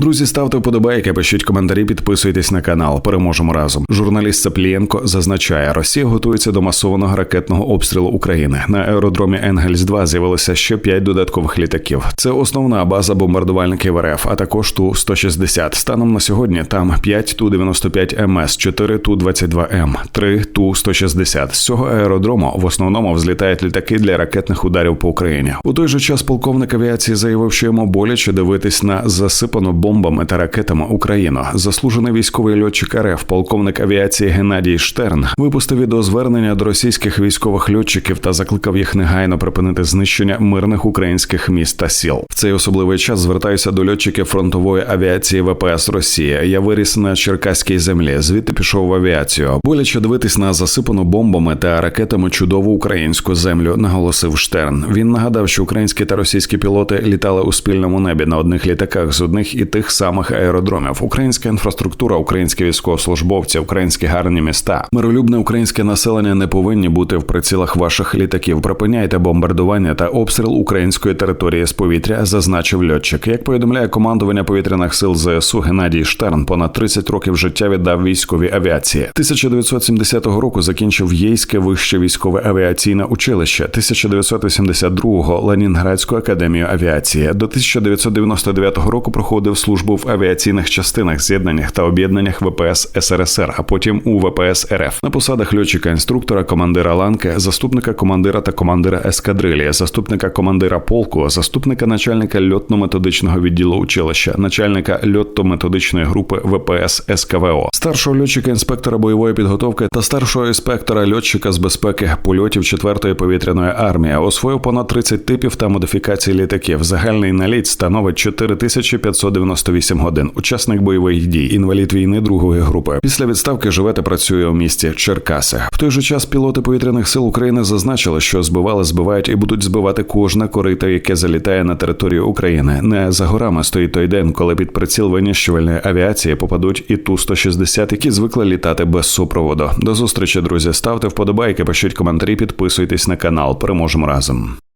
Друзі, ставте вподобайки, пишіть коментарі, підписуйтесь на канал. Переможемо разом. Журналіст Цаплієнко зазначає, Росія готується до масованого ракетного обстрілу України. На аеродромі Енгельс 2 з'явилося ще п'ять додаткових літаків. Це основна база бомбардувальників РФ, а також ту 160 Станом на сьогодні там 5 ту 95 МС, 4 ту 22 М, 3 ту 160 З цього аеродрому в основному взлітають літаки для ракетних ударів по Україні. У той же час полковник авіації заявив, що йому боляче дивитись на засипану бомбами та ракетами Україну. Заслужений військовий льотчик РФ, полковник авіації Геннадій Штерн, випустив відеозвернення до російських військових льотчиків та закликав їх негайно припинити знищення мирних українських міст та сіл. В цей особливий час звертаюся до льотчиків фронтової авіації ВПС Росії. Я виріс на Черкаській землі, звідти пішов в авіацію. Боляче дивитись на засипану бомбами та ракетами чудову українську землю, наголосив Штерн. Він нагадав, що українські та російські пілоти літали у спільному небі на одних літаках з одних і тих самих аеродромів. Українська інфраструктура, українські військовослужбовці, українські гарні міста, миролюбне українське населення не повинні бути в прицілах ваших літаків. Припиняйте бомбардування та обстріл української території з повітря, зазначив льотчик. Як повідомляє командування повітряних сил ЗСУ Геннадій Штерн, понад 30 років життя віддав військовій авіації. 1970 року закінчив Єйське вище військове авіаційне училище. 1982-го Ленінградську академію авіації. До 1999 року проходив службу в авіаційних частинах, з'єднаннях та об'єднаннях ВПС СРСР, а потім у ВПС РФ на посадах льотчика-інструктора, командира ланки, заступника командира та командира ескадрилі, заступника командира полку, заступника начальника льотно-методичного відділу училища, начальника льотно-методичної групи ВПС СКВО, старшого льотчика інспектора бойової підготовки та старшого інспектора льотчика з безпеки польотів 4-ї повітряної армії. Освоїв понад 30 типів та модифікацій літаків. Загальний наліт становить 4598 годин. Учасник бойових дій, інвалід війни другої групи. Після відставки живе та працює у місті Черкаси. В той же час пілоти повітряних сил України зазначили, що збивали, збивають і будуть збивати кожне корито, яке залітає на територію України. Не за горами стоїть той день, коли під приціл винищувальної авіації попадуть і ту 160 які звикли літати без супроводу. До зустрічі, друзі. Ставте вподобайки, пишіть коментарі, підписуйтесь на канал. Переможемо разом.